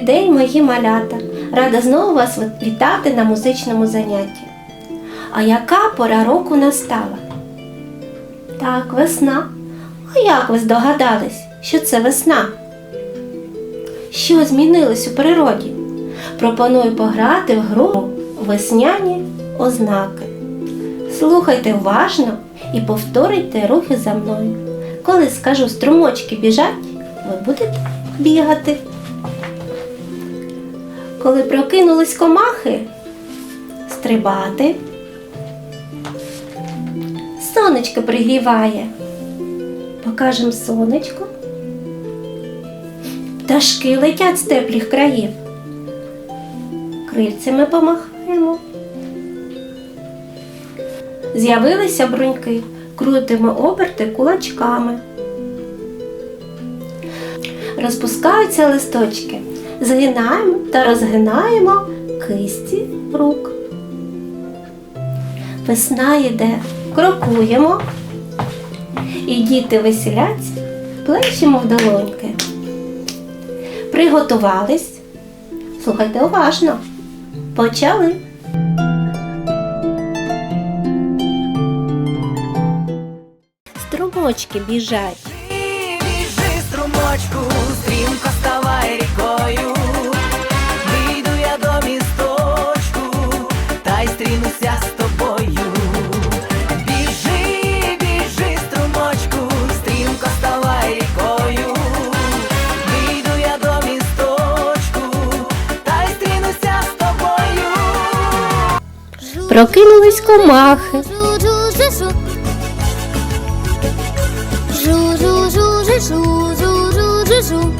Добрий день, мої малята! Рада знову вас вітати на музичному занятті. А яка пора року настала? Так, весна. А як ви здогадались, що це весна? Що змінилось у природі? Пропоную пограти в гру весняні ознаки. Слухайте уважно і повторюйте рухи за мною. Коли скажу струмочки біжать, ви будете бігати. Коли прокинулись комахи, стрибати. Сонечко пригріває. Покажемо сонечко. Пташки летять з теплих країв. Крильцями помахаємо. З'явилися бруньки, крутимо оберти кулачками. Розпускаються листочки, згинаємо та розгинаємо кисті рук. Весна йде, крокуємо, і діти веселяться, плещемо в долоньки. Приготувались. Слухайте уважно. Почали. Струмочки біжать. Струмочку, стрімко ставай рікою. Вийду я до місточку, та й стрінуся з тобою. Біжи, біжи, струмочку, стрімко ставай рікою. Вийду я до місточку, та й стрінуся з тобою. Прокинулись комахи. Жу жужу.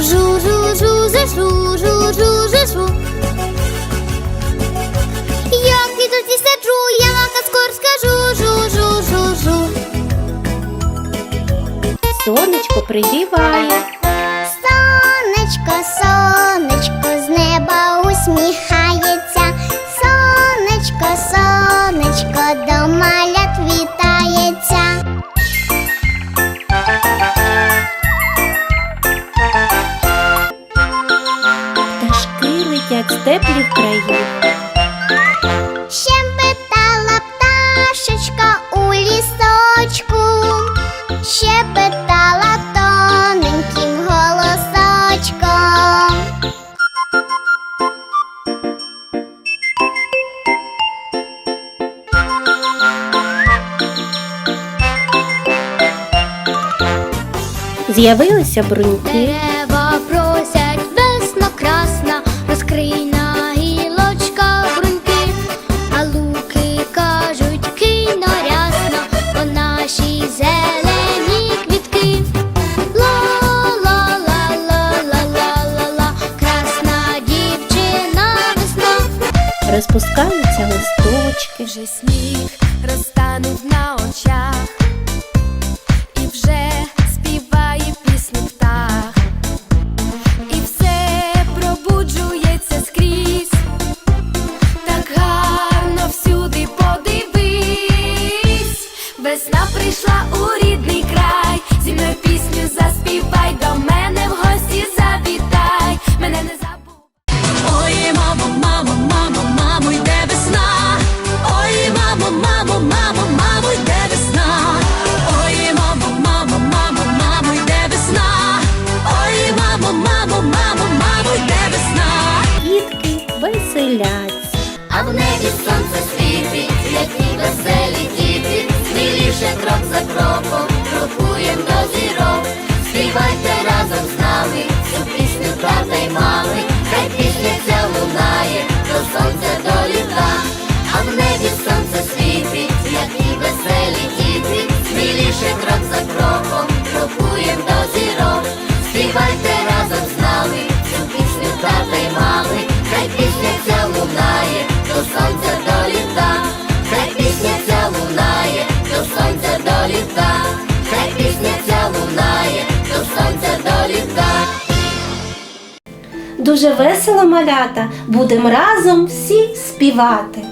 Жу-жу-жу, жу, жу-жу-жу. Як піду ті саджу, я вам скоро скажу жу-жу-жу-жу. Сонечко пригріває. Сонечко, сонечко. Летять з теплих країв. Щебетала пташечка у лісочку, щебетала тоненьким голосочком. З'явилися бруньки. Розпускаються листочки. Вже сніг розтанув на очах, і вже Дуже весело малята. Будемо разом всі співати.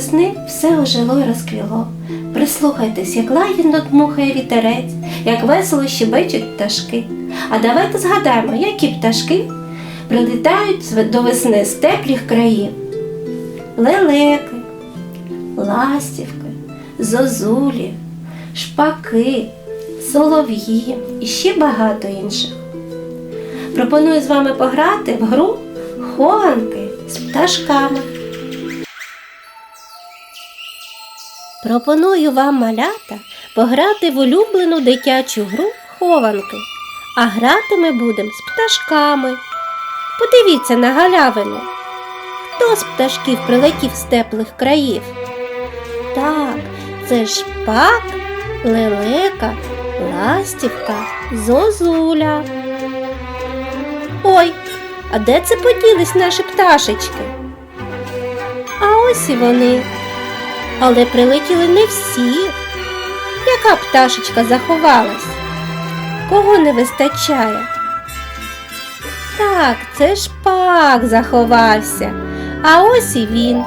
Весни все ожило й розквіло. Прислухайтесь, як лагідно дмухає вітерець, як весело щебечуть пташки. А давайте згадаємо, які пташки прилітають до весни з теплих країв. Лелеки, ластівки, зозулі, шпаки, солов'ї і ще багато інших. Пропоную з вами пограти в гру хованки з пташками. Пропоную вам, малята, пограти в улюблену дитячу гру хованки. А грати ми будемо з пташками. Подивіться на галявину. Хто з пташків прилетів з теплих країв? Так, це шпак, лелека, ластівка, зозуля. Ой, а де це поділись наші пташечки? А ось і вони. Але прилетіли не всі. Яка пташечка заховалась? Кого не вистачає? Так, це шпак заховався. А ось і він.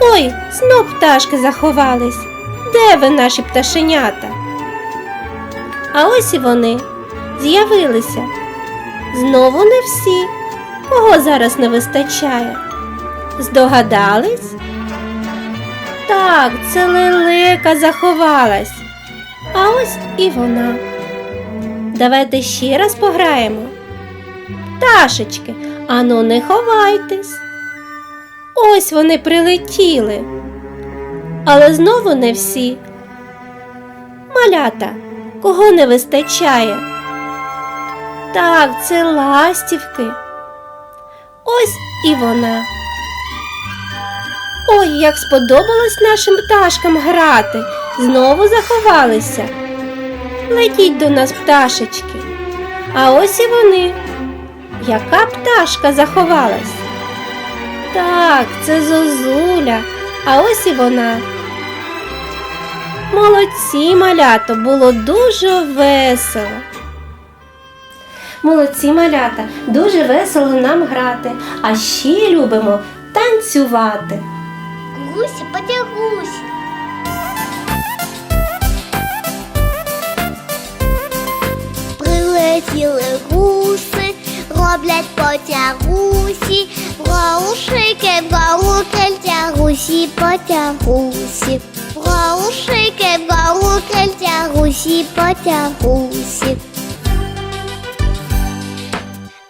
Ой, знов пташки заховались. Де ви наші пташенята? А ось і вони з'явилися. Знову не всі. Кого зараз не вистачає? Здогадались? Так, це лелека заховалась. А ось і вона. Давайте ще раз пограємо. Пташечки, ану не ховайтесь. Ось вони прилетіли. Але знову не всі. Малята, кого не вистачає? Так, це ластівки. Ось і вона. Ой, як сподобалось нашим пташкам грати, знову заховалися. Летіть до нас, пташечки. А ось і вони. Яка пташка заховалась? Так, це зозуля, а ось і вона. Молодці, малято, було дуже весело. Молодці малята, дуже весело нам грати, а ще любимо танцювати. Гусі потягусь. Прилетіли гуси, роблять потягусі, Враушики, врау тягусі, потягусі. Враушики, врау тягусі, потягусі.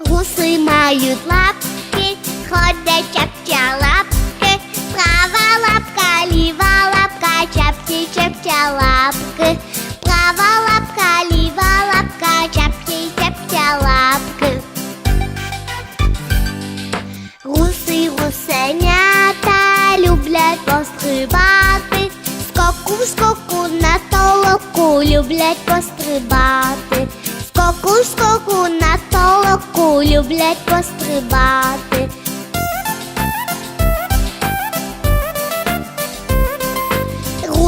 Гуси мають лапки, ходять чапча лапки, лапки, права лапка, ліва лапка, чапці чапча лапки. Гуси гусенята люблять пострибати, скоку скоку на толоку люблять пострибати, скоку скоку на толоку люблять пострибати.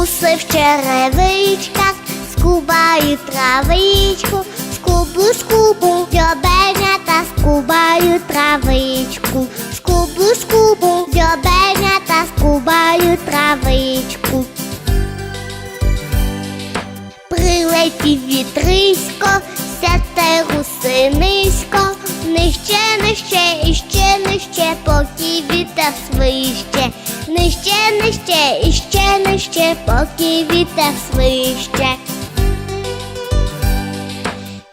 Гуси в черевичках скубають травичку, скубу, скубу, дьобенята скубають травичку, скубу, скубу, дьобенята скубають травичку. Прилетів вітрисько, сяте гуси низько, нижче, нижче, і ще нижче, поки вітер свище, нижче, нижче, і ще поки вітер свище.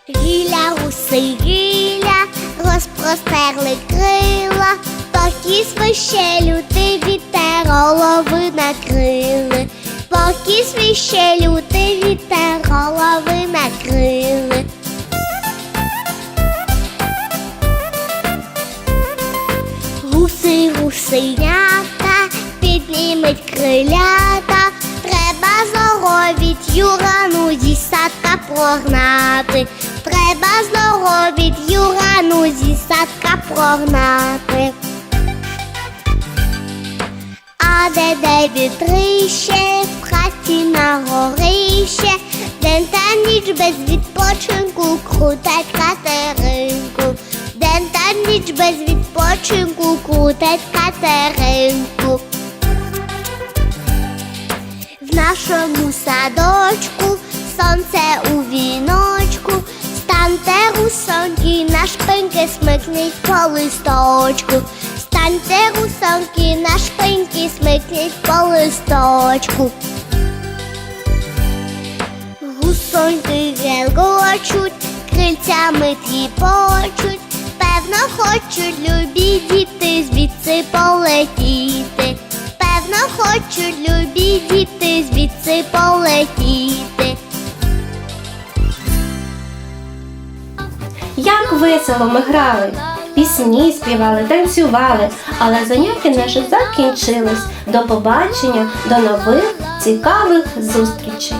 Гіля, гуси, гіля, розпростерли крила, поки свище лютий вітер голови накрили, поки свище лютий вітер голови накрили. Гуси, гусенята, треба здоровіть юрану зі садка прогнати, треба здоровіть юрану зі садка прогнати. А де де вітрище, в хаті на горище, день та ніч без відпочинку крутать катеринку, день та ніч без відпочинку крутать катеринку. Нашому садочку сонце у віночку. Станьте русоньки, на шпиньки смикніть по листочку. Станьте русоньки, на шпиньки смикніть по листочку. Гусоньки гелгочуть, крильцями тріпочуть, певно, хочуть любі діти звідси полетіти. Певно, хочуть любі діти звідси полетіти. Як весело ми грали, пісні співали, танцювали, але заняття наше закінчились. До побачення, до нових цікавих зустрічей.